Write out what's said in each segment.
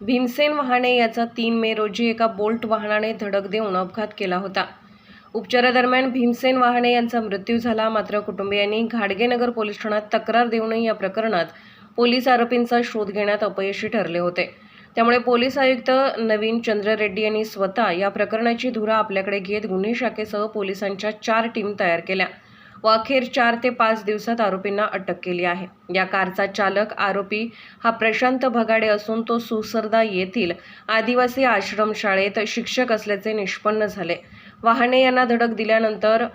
भीमसेन वहाणे याचा तीन मे रोजी एका बोल्ट वाहनाने धडक देऊन अपघात केला होता. उपचारादरम्यान भीमसेन वहाणे यांचा मृत्यू झाला. मात्र कुटुंबियांनी घाडगेनगर पोलीस ठाण्यात तक्रार देऊनही या प्रकरणात पोलीस आरोपींचा शोध घेण्यात अपयशी ठरले होते. त्यामुळे पोलीस आयुक्त नवीन चंद्र रेड्डी यांनी स्वतः या प्रकरणाची धुरा आपल्याकडे घेत गुन्हे शाखेसह पोलिसांच्या चार टीम तयार केल्या. व अखेर चार ते पाच दिवसात आरोपींना अटक केली आहे. या कारचा चालक आरोपी हा प्रशांत भगाडे असून तो सुसरदा येथील आदिवासी आश्रमशाळेत शिक्षक असल्याचे निष्पन्न झाले. वाहने यांना धडक दिल्यानंतर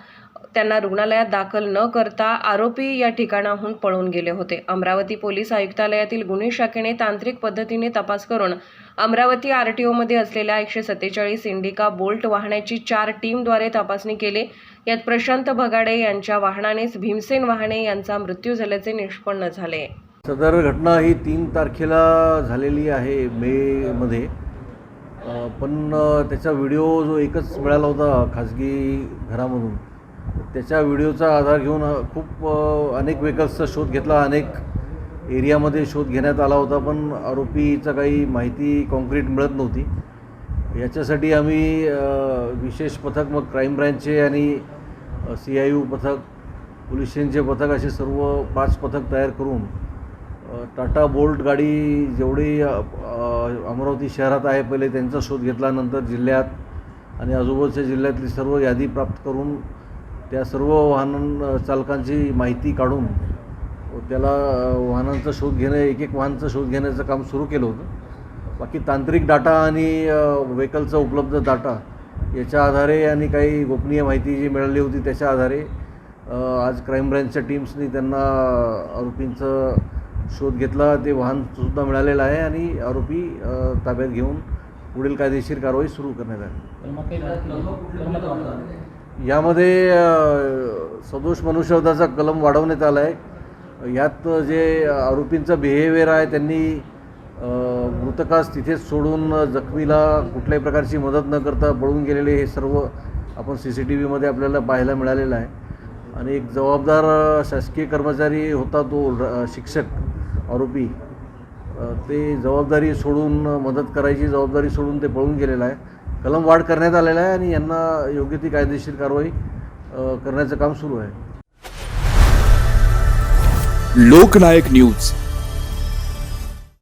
त्यांना रुग्णालयात दाखल न करता आरोपी या ठिकाणाहून पळून गेले होते. अमरावती पोलीस आयुक्तालयातील गुन्हे शाखेने तांत्रिक पद्धतीने तपास करून अमरावती आर टी ओमध्ये असलेल्या एकशे सत्तेचाळीस इंडिका बोल्ट वाहनाची चार टीमद्वारे तपासणी केली. यात प्रशांत भगाडे यांच्या वाहनानेच भीमसेन वाहने यांचा मृत्यू झाल्याचे निष्पन्न झाले. सदर घटना ही तीन तारखेला झालेली आहे मेमध्ये. मध्ये पण त्याचा व्हिडिओ जो एकच मिळाला होता खाजगी घरामधून त्याच्या व्हिडिओचा आधार घेऊन खूप अनेक व्हेकल्सचा शोध घेतला अनेक एरियामध्ये शोध घेण्यात आला होता पण आरोपीचा काही माहिती कॉन्क्रीट मिळत नव्हती. याच्यासाठी आम्ही विशेष पथक मग क्राईम ब्रँचचे आणि सी आय यू पथक पोलीस स्टेशनचे पथक असे सर्व पाच पथक तयार करून टाटा बोल्ट गाडी जेवढी अमरावती शहरात आहे पहिले त्यांचा शोध घेतला नंतर जिल्ह्यात आणि आजूबाजूच्या जिल्ह्यातली सर्व यादी प्राप्त करून त्या सर्व वाहन चालकांची माहिती काढून त्याला वाहनांचा शोध घेणं एक एक वाहनचा शोध घेण्याचं काम सुरू केलं होतं. बाकी तांत्रिक डाटा आणि व्हेकलचा उपलब्ध डाटा याच्या आधारे आणि काही गोपनीय माहिती जी मिळाली होती त्याच्या आधारे आज क्राईम ब्रँचच्या टीम्सनी त्यांना आरोपींचं शोध घेतला. ते वाहनसुद्धा मिळालेलं आहे आणि आरोपी ताब्यात घेऊन पुढील कायदेशीर कारवाई सुरू करण्यात आली. यामध्ये सदोष मनुष्यवधाचा कलम वाढवण्यात आला आहे यात जे आरोपींचं बिहेवियर आहे त्यांनी मृतकास तिथेच सोडून जखमीला कुठल्याही प्रकारची मदत न करता पळून गेलेले हे सर्व आपण सी सी टी व्हीमध्ये आपल्याला पाहायला मिळालेलं आहे. आणि एक जबाबदार शासकीय कर्मचारी होता तो शिक्षक आरोपी. ते जबाबदारी सोडून मदत करायची जबाबदारी सोडून ते पळून गेलेलं आहे. कलम वाढ करण्यात आलेला आहे आणि यांना योग्य ती कायदेशीर कारवाई करण्याचं काम सुरू आहे. लोकनायक न्यूज.